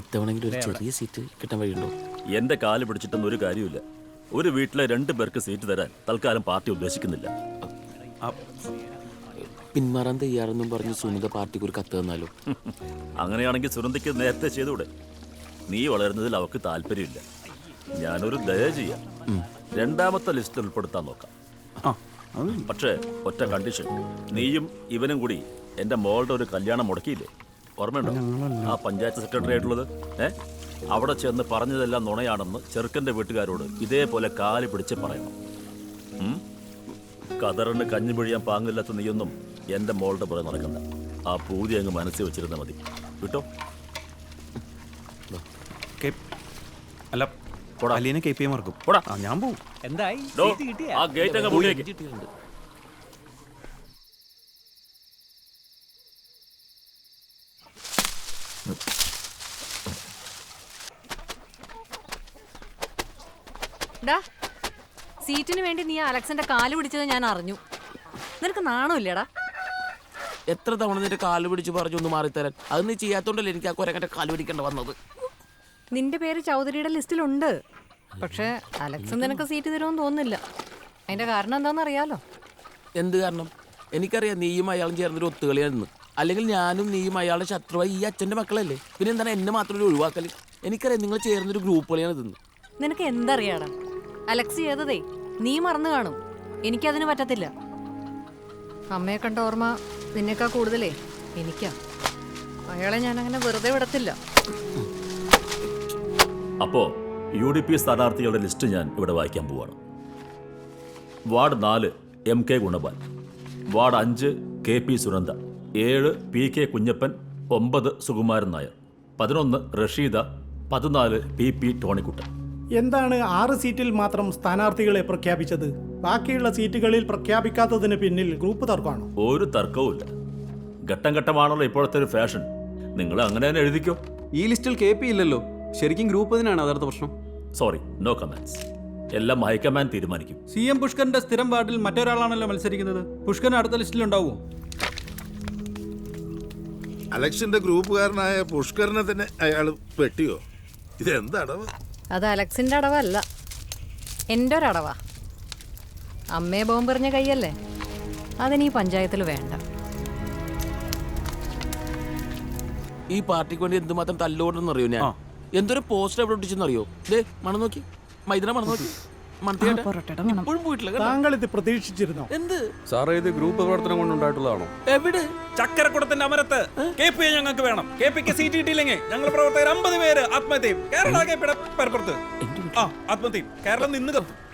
ഇത്തവണെങ്കിലും ഒരു ചെറിയ സീറ്റ് കിട്ടാൻ വഴിയുണ്ടോ? എന്റെ കാൽ പിടിച്ചിട്ടൊന്നും ഒരു കാര്യമില്ല ഒരു വീട്ടിലെ രണ്ട് പേർക്ക് സീറ്റ് തരാൻ തൽക്കാലം പാർട്ടി ഉദ്ദേശിക്കുന്നില്ല. പിന്മാറാൻ തയ്യാറെന്നും പറഞ്ഞ് സുനിത പാർട്ടിക്ക് ഒരു കത്ത് തന്നാലോ? അങ്ങനെയാണെങ്കിൽ സുരന്തിക്ക് നേരത്തെ ചെയ്തുകൂടെ? നീ വളരുന്നതിൽ അവൾക്ക് താല്പര്യമില്ല. ഞാനൊരു ദയ ചെയ്യാം. രണ്ടാമത്തെ ലിസ്റ്റിൽ ഉൾപ്പെടുത്താൻ നോക്കാം. പക്ഷേ ഒറ്റ കണ്ടീഷൻ. നീയും ഇവനും കൂടി എന്റെ മോളുടെ ഒരു കല്യാണം മുടക്കിയില്ലേ? ഓർമ്മയുണ്ടോ? ആ പഞ്ചായത്ത് സെക്രട്ടറി ആയിട്ടുള്ളത്? ഏ? അവിടെ ചെന്ന് പറഞ്ഞതെല്ലാം നുണയാണെന്ന് ചെറുക്കന്റെ വീട്ടുകാരോട് ഇതേപോലെ കാൽ പിടിച്ച് പറയണം? കതറിന് കഞ്ഞി പിഴിയാൻ പാങ്ങില്ലാത്ത നീയൊന്നും എന്റെ മോളുടെ പുറകെ നടക്കണ്ട. ആ പൂതി അങ്ങ് മനസ്സിൽ വെച്ചിരുന്നാൽ മതി. കിട്ടോ അല്ല അലീനെ കെ പി എം മറക്കും. ഞാൻ പോകും എന്തായി? ആ ഗേറ്റ് അങ്ങ് മൂടിയേക്ക് ഡാ സീറ്റിന് വേണ്ടി നീ അലക്സിന്റെ കാൽ പിടിച്ചത് ഞാൻ അറിഞ്ഞു. നിനക്ക് നാണമില്ലേടാ എത്ര തവണ നിന്റെ കാൽ പിടിച്ച് പറഞ്ഞു ഒന്ന് മാറിത്തരാൻ? അത് നീ ചെയ്യാത്തോണ്ടല്ലേ എനിക്ക് ആ കൊരങ്ങന്റെ കാൽ പിടിക്കേണ്ട വന്നത്? നിന്റെ പേര് ചൗധരിയുടെ ലിസ്റ്റിലുണ്ട്. പക്ഷേ അലക്സ് നിനക്ക് സീറ്റ് തരുമെന്ന് തോന്നുന്നില്ല. അതിന്റെ കാരണം എന്താണെന്ന് അറിയാലോ എന്ത് കാരണം? എനിക്കറിയാം നീയും അയാളും ചേർന്നൊരു ഒത്തുകളിയാണെന്ന് അല്ലെങ്കിൽ ഞാനും നീയും അയാളുടെ ശത്രുവായി ഈ അച്ഛന്റെ മക്കളല്ലേ? പിന്നെ എന്താണ് എന്നെ മാത്രം ഒരു ഒഴിവാക്കൽ? എനിക്കറിയാം നിങ്ങൾ ചേർന്നൊരു ഗ്രൂപ്പ് കളിയാണ് ഇതെന്ന്. നിനക്ക് എന്തറിയാടാ? അലക്സ് ചെയ്തതേ നീ മറന്നു കാണും. എനിക്കതിന് പറ്റത്തില്ല. അമ്മയെ കണ്ട ഓർമ്മ നിന്നേക്കാ കൂടുതലേ? എനിക്കാ. അയാളെ ഞാൻ അങ്ങനെ വെറുതെ വിടത്തില്ല. അപ്പോ യു ഡി പി സ്ഥാനാർത്ഥികളുടെ ലിസ്റ്റ് ഞാൻ ഇവിടെ വായിക്കാൻ പോവാണ്. വാർഡ് നാല് എം കെ ഗുണപാൽ. വാർഡ് അഞ്ച് കെ പി സുനന്ദ. ഏഴ് പി കെ കുഞ്ഞപ്പൻ. ഒമ്പത് സുകുമാരൻ നായർ. പതിനൊന്ന് റഷീദ. പതിനാല് പി പി ടോണിക്കുട്ടൻ. എന്താണ് ആറ് സീറ്റിൽ മാത്രം സ്ഥാനാർത്ഥികളെ പ്രഖ്യാപിച്ചത്? ബാക്കിയുള്ള സീറ്റുകളിൽ പ്രഖ്യാപിക്കാത്തതിന് പിന്നിൽ ഗ്രൂപ്പ് തർക്കമാണോ? ഒരു തർക്കവുമില്ല ഘട്ടം ഘട്ടമാണല്ലോ ഇപ്പോഴത്തെ ഒരു ഫാഷൻ നിങ്ങൾ അങ്ങനെ തന്നെ എഴുതിക്കോ. ഈ ലിസ്റ്റിൽ കെ പി ഇല്ലല്ലോ. ശരിക്കും ഗ്രൂപ്പ് തന്നെയാണ് യഥാർത്ഥ പ്രശ്നം? സോറി നോ കമാൻസ് എല്ലാം ഹൈക്കമാൻഡ് തീരുമാനിക്കും. സി എം പുഷ്കറിന്റെ സ്ഥിരം വാർഡിൽ മറ്റൊരാളാണല്ലോ മത്സരിക്കുന്നത്. പുഷ്കൻ അടുത്ത ലിസ്റ്റിൽ ഉണ്ടാവുമോ? അലക്ഷന്റെ ഗ്രൂപ്പുകാരനായ പുഷ്കറിനെ തന്നെ അയാൾ വെട്ടിയോ? ഇതെന്തടവ്? അത് അലക്സിന്റെ അടവല്ല. എന്റെ ഒരടവാ അമ്മയെ ബോംബെറിഞ്ഞ കൈയല്ലേ? അതിന് ഈ പഞ്ചായത്തിൽ വേണ്ട. ഈ പാർട്ടിക്ക് വേണ്ടി എന്തുമാത്രം തല്ലുകൊണ്ടെന്ന് അറിയോ ഞാൻ എന്തൊരു പോസ്റ്റർ എവിടെ ഒട്ടിച്ചെന്നറിയോ? ദേ മണം നോക്കി മൈദന മണം നോക്കി താങ്കൾ ഇത് പ്രതീക്ഷിച്ചിരുന്നോ? എന്ത്? സാറേ ഇത് ഗ്രൂപ്പ് പ്രവർത്തനം കൊണ്ടുണ്ടായിട്ടുള്ളതാണോ? എവിടെ? ചക്കരക്കുടത്തിന്റെ അമരത്ത്. കെ പി ഞങ്ങൾക്ക് വേണം. കെ പിക്ക് സീറ്റ് കിട്ടിയില്ലെങ്കിൽ ഞങ്ങൾ പ്രവർത്തകർ അമ്പത് പേര് ആത്മഹത്യയും. കേരള കെ പിയുടെ പരപ്പുറത്ത്. ആ ആത്മഹത്യയും. കേരളം നിന്ന് കത്തും.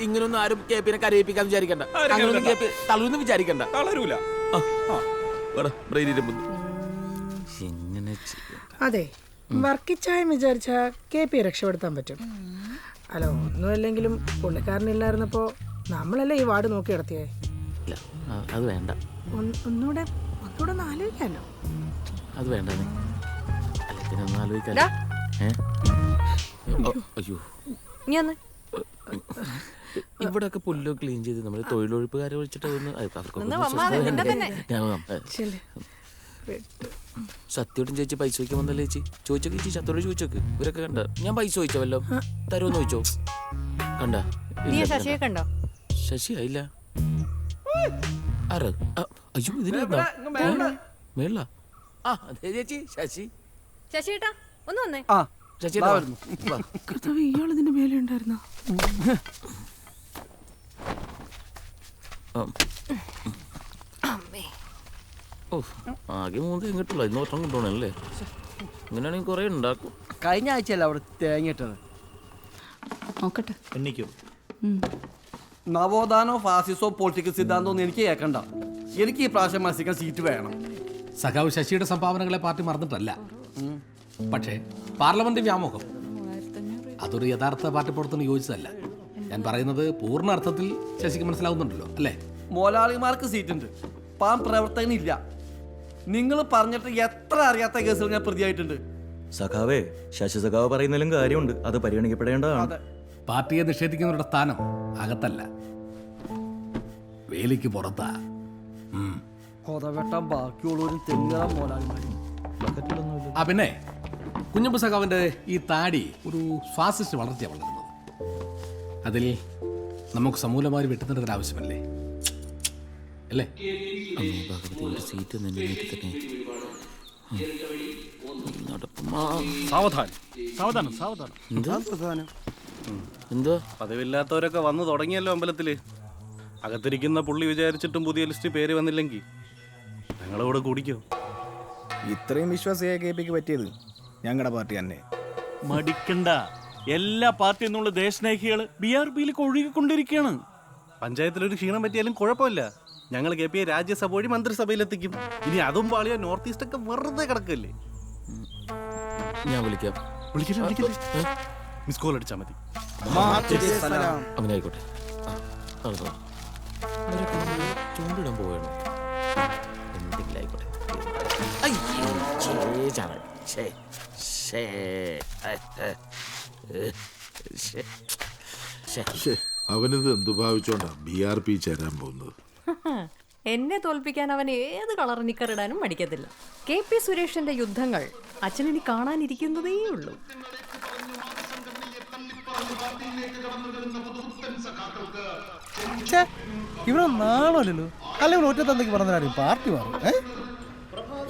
ഇങ്ങനൊന്നും ആരും കെ പിനെ കരയിപ്പിക്കാൻ വിചാരിക്കണ്ട. വിചാരിക്കണ്ട. തളരൂല? അതെ വർക്കിച്ചായം വിചാരിച്ച കെ പി രക്ഷപ്പെടുത്താൻ പറ്റും. അല്ല ഒന്നുമല്ലെങ്കിലും പുള്ളിക്കാരനില്ലായിരുന്നപ്പോ നമ്മളല്ലേ ഈ വാർഡ് നോക്കി നടത്തിയേ? ഇല്ല അത് വേണ്ട. ഒന്ന്- ഒന്നുകൂടെ ഒന്നുകൂടെ ഒന്ന് ആലോചിക്കാമല്ലോ അത് വേണ്ട നീ. അല്ല പിന്നെ ഒന്ന് ആലോചിക്കാൻ ഏ? അയ്യോ നീ ഒന്ന് ഇവിടെയൊക്കെ പുല്ലോ ക്ലീൻ ചെയ്ത് നമ്മൾ തൊഴിലൊഴിപ്പുകാരെ വിളിച്ചിട്ട് ഒന്ന്. ഞാൻ വരാം. ഏ, ശരി സത്യോടും ചേച്ചി പൈസ ചോദിക്കാൻ വന്നല്ലേ ചേച്ചി? ചോദിച്ചോ ചേച്ചി ചത്തോട് ചോദിച്ചോക്ക്. ഇവരൊക്കെ കണ്ട? ഞാൻ പൈസ ചോദിച്ചോ വല്ലോ? തരുമെന്ന് ചോദിച്ചോ? കണ്ട? നീ ശശിയെ കണ്ടോ? ശശി ആയില്ല. ആര്? ആ, അയ്യോ ഇതിന് മേള ആ അതെ ചേച്ചി ശശി. ശശി ഏട്ടാ ഒന്ന് വന്നേ. ആ ശശി ദാ വാ. വരുന്നു. വാ. കർത്താവ് ഇയാൾ ഇതിന്റെ മേലെ ഉണ്ടായിരുന്നോ? ഓ ആകെ മൂന്ന് തേങ്ങ കിട്ടുള്ളൂ ഇന്ന് ഒറ്റം കൊണ്ടുപോകണല്ലേ? ഇങ്ങനെയാണെങ്കിൽ കുറേ ഉണ്ടാക്കും. കഴിഞ്ഞ ആഴ്ചയല്ല അവിടെ തേങ്ങിട്ടത് നോക്കട്ടെ. എണ്ണിക്കോ. നവോത്ഥാനോ ഫാസിസോ പൊളിറ്റിക്കൽ സിദ്ധാന്തോ ഒന്നും എനിക്ക് കേൾക്കണ്ട. എനിക്ക് ഈ പ്രാവശ്യം മത്സരിക്കാൻ സീറ്റ് വേണം. സഖാവ് ശശിയുടെ സംഭാവനകളെ പാർട്ടി മറന്നിട്ടല്ല. പക്ഷേ പാർലമെന്റ് വ്യാമോഹം. അതൊരു യഥാർത്ഥ പാർട്ടി പ്രവർത്തനം യോജിച്ചതല്ല. ഞാൻ പറയുന്നത് പൂർണ അർത്ഥത്തിൽ ശശിക്ക് മനസ്സിലാവുന്നുണ്ടല്ലോ അല്ലേ? മോലാളിമാർക്ക് സീറ്റ് ഉണ്ട് പാം പ്രവർത്തകനില്ല. നിങ്ങൾ പറഞ്ഞിട്ട് എത്ര അറിയാത്ത കേസുകൾ ഞാൻ പ്രതിയായിട്ടുണ്ട്. സഖാവേ ശശി സഖാവ് പറയുന്നതിലും കാര്യമുണ്ട്. അത് പരിഗണിക്കപ്പെടേണ്ടതാണ്. അതെ. പാർട്ടിയെ നിഷേധിക്കുന്നവരുടെ സ്ഥാനം അകത്തല്ല. വേലിക്ക് പുറത്താ. കൊതവെട്ടാൻ ബാക്കിയുള്ളവരും തെങ്ങാൻ മോലാളിമാരും. ആ പിന്നെ കുഞ്ഞമ്പ സഖാവിന്റെ ഈ താടി ഒരു ഫാസിസ്റ്റ് വളർച്ചയാണ് വളർന്നത്. അതിൽ നമുക്ക് സമൂലമായി വെട്ടുന്നതിന് ആവശ്യമല്ലേ അല്ലേ? അമ്മേ ഭഗവതി ഒരു സീറ്റ് തന്നെ നീട്ടി തന്നെ നടപ്പുമാ. സാവധാനം. സാവധാനം സാവധാനം. എന്ത്? എന്തോ പതിവില്ലാത്തവരൊക്കെ വന്നു തുടങ്ങിയല്ലോ അമ്പലത്തിൽ. അകത്തിരിക്കുന്ന പുള്ളി വിചാരിച്ചിട്ടും പുതിയ ലിസ്റ്റ് പേര് വന്നില്ലെങ്കിൽ ഞങ്ങളിവിടെ കൂടിക്കോ. ഇത്രയും വിശ്വാസിയായ കെ പിക്ക് പറ്റിയത് ഞങ്ങളുടെ പാർട്ടി തന്നെ. മടിക്കണ്ട. എല്ലാ പാർട്ടിയിൽ നിന്നുള്ള ദേശസ്നേഹികൾ ബി ആർ പിയിലേക്ക് ഒഴുകിക്കൊണ്ടിരിക്കുകയാണ് പഞ്ചായത്തിൽ ഒരു ക്ഷീണം പറ്റിയാലും കുഴപ്പമില്ല. ഞങ്ങൾ കെ പിയെ രാജ്യസഭ വഴി മന്ത്രിസഭയിലെത്തിക്കും. ഇനി അതും പാളിയ നോർത്ത് ഈസ്റ്റ് ഒക്കെ വെറുതെ കിടക്കല്ലേ? ഞാൻ വിളിക്കാം. വിളിക്കില്ല വിളിക്കില്ല? മിസ് കോൾ അടിച്ചാൽ മതി. അങ്ങനെ ആയിക്കോട്ടെ. അവനത് ചൂണ്ടിടാൻ പോവുകയാണോ എന്തെങ്കിലും ആയിക്കോട്ടെ. അവനിത് എന്തു ഭാവിച്ചോണ്ടാ ബി ആർ പി ചേരാൻ പോകുന്നത്? എന്നെ തോൽപ്പിക്കാൻ അവൻ ഏത് കളർ നിക്കറിടാനും മടിക്കത്തില്ല. കെ പി സുരേഷിന്റെ യുദ്ധങ്ങൾ അച്ഛനിനി കാണാനിരിക്കുന്നതേ ഉള്ളൂ. ഇവിടെ നാണല്ലോ അല്ലെങ്കിൽ ഒറ്റ തന്തയ്ക്ക് പറഞ്ഞാലും പാർട്ടി മാറും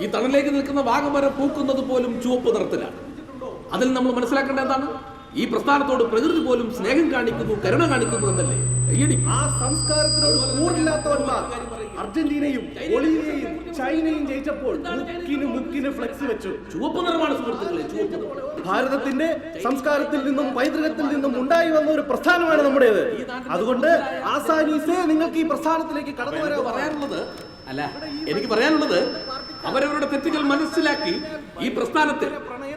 ഈ തണലിലേക്ക് നിൽക്കുന്ന വാഗമരം പൂക്കുന്നത് പോലും ചുവപ്പ് നിറത്തിലാണ്. അതിൽ നമ്മൾ മനസ്സിലാക്കേണ്ട എന്താണ്? ഈ പ്രസ്ഥാനത്തോട് പ്രകൃതി പോലും സ്നേഹം കാണിക്കുന്നു കരുണ കാണിക്കുന്നു എന്നല്ലേ? ആ സംസ്കാരത്തിനോട് കൂറില്ലാത്തവന്മാർ അർജന്റീനയും ബൊളീവിയയും ചൈനയും ജയിച്ചപ്പോൾ മുക്കിന് മുക്കിന് ഫ്ലെക്സ് വെച്ചു. ചുവപ്പ് നിറമാണ് സുഹൃത്തുക്കളെ ഭാരതത്തിന്റെ സംസ്കാരത്തിൽ നിന്നും പൈതൃകത്തിൽ നിന്നും ഉണ്ടായി വന്ന ഒരു പ്രസ്ഥാനമാണ് നമ്മുടേത്. അതുകൊണ്ട് ആസാനീസേ നിങ്ങൾക്ക് ഈ പ്രസ്ഥാനത്തിലേക്ക് കടന്നു വരാൻ പറയാനുള്ളത് അല്ല എനിക്ക് പറയാനുള്ളത് അവരവരുടെ തെറ്റുകൾ മനസ്സിലാക്കി ഈ പ്രസ്ഥാനത്തിൽ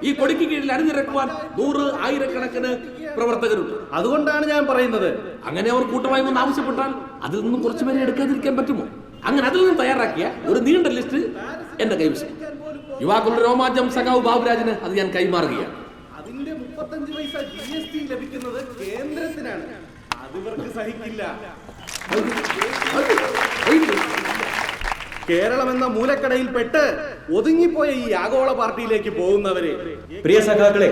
ഈ കൊടിക്ക് കീഴിൽ അണിനിരക്കുവാൻ നൂറ് ആയിരക്കണക്കിന് പ്രവർത്തകരുണ്ട്. അതുകൊണ്ടാണ് ഞാൻ പറയുന്നത്. അങ്ങനെ അവർ കൂട്ടമായി വന്ന് ആവശ്യപ്പെട്ടാൽ അതിൽ നിന്നും കുറച്ചു പേരെ എടുക്കാതിരിക്കാൻ പറ്റുമോ? അങ്ങനെ അതിൽ നിന്നും തയ്യാറാക്കിയ ഒരു നീണ്ട ലിസ്റ്റ് എന്റെ കൈവശം യുവാക്കളുടെ രോമാഞ്ചം സഖാവ് ബാബുരാജിന് അത് ഞാൻ കൈമാറുകയാണ്. അതിന്റെ മുപ്പത്തഞ്ച് പൈസ ജി എസ് ടി ലഭിക്കുന്നത് കേന്ദ്രത്തിനാണ്. അത് സഹിക്കില്ല. കേരളം എന്ന മൂലക്കടയിൽ പെട്ട് ഒതുങ്ങിപ്പോയ ഈ ആഗോള പാർട്ടിയിലേക്ക് പോകുന്നവരെ പ്രിയ സഖാക്കളെ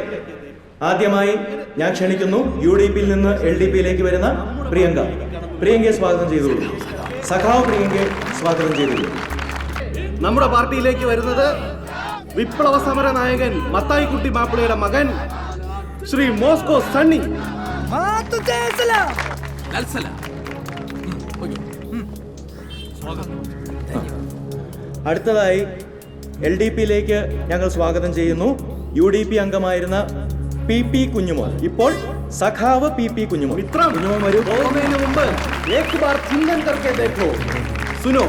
ആദ്യമായി ഞാൻ ക്ഷണിക്കുന്നു യു ഡി പിയിൽ നിന്ന് എൽ ഡി പിയിലേക്ക് വരുന്ന പ്രിയങ്ക. പ്രിയങ്കയെ സ്വാഗതം ചെയ്തോളൂ സഖാവ് പ്രിയങ്കയെ സ്വാഗതം ചെയ്തോളൂ നമ്മുടെ പാർട്ടിയിലേക്ക് വരുന്നത് വിപ്ലവ സമര നായകൻ മത്തായിക്കുട്ടി മാപ്പിളയുടെ മകൻ ശ്രീ മോസ്കോ സണ്ണി. ലൽസല അടുത്തതായി എൽ ഡി പിയിലേക്ക് ഞങ്ങൾ സ്വാഗതം ചെയ്യുന്നു. യു ഡി പി അംഗമായിരുന്ന പി പി കുഞ്ഞുമോൻ. ഇപ്പോൾ സഖാവ് പി പി കുഞ്ഞുമോൻ. മിത്രം. കുഞ്ഞുമോൻ വരൂ. മുമ്പ് ഏക് ബാർ ചിന്തൻ കർക്കെ ദേഖോ. സുനോ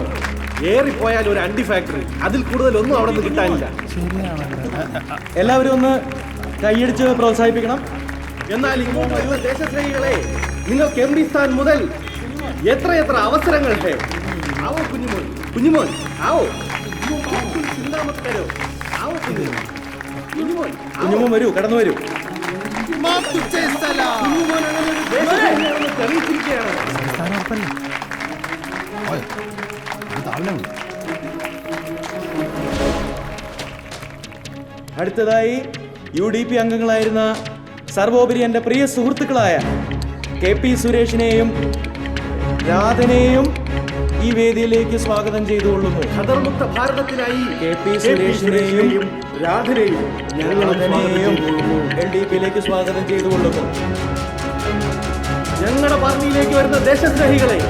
ഏറിപ്പോയാൽ ഒരു അണ്ടി ഫാക്ടറി. അതിൽ കൂടുതൽ ഒന്നും അവിടെ നിന്ന് കിട്ടാനില്ല. എല്ലാവരും ഒന്ന് കൈയടിച്ച് പ്രോത്സാഹിപ്പിക്കണം. എന്നാൽ ഇങ്ങോട്ട് വരുന്ന ദേശസ്നേഹികളെ നിങ്ങൾക്ക് എം ഡി സ്ഥാൻ മുതൽ എത്രയെത്ര അവസരങ്ങൾ അവ കുഞ്ഞുമോൻ. കുഞ്ഞുമോൻ ആവോ കുഞ്ഞുമോൻ വരൂ കടന്നു വരൂ അടുത്തതായി യു ഡി പി അംഗങ്ങളായിരുന്ന സർവോപരി എന്റെ പ്രിയ സുഹൃത്തുക്കളായ കെ പി സുരേഷിനെയും രാധനെയും ഈ വേദിയിലേക്ക് സ്വാഗതം ചെയ്തുകൊള്ളുന്നു. ഖദർമുക്ത ഭാരതത്തിനായി കെ പി സുരേഷിനെയും രാധനെയും ഞങ്ങൾ രാധനെയും എൽ ഡി പിയിലേക്ക് സ്വാഗതം ചെയ്തുകൊള്ളുന്നു. ഞങ്ങളുടെ പാർട്ടിയിലേക്ക് വരുന്ന ദേശസ്നേഹികളെ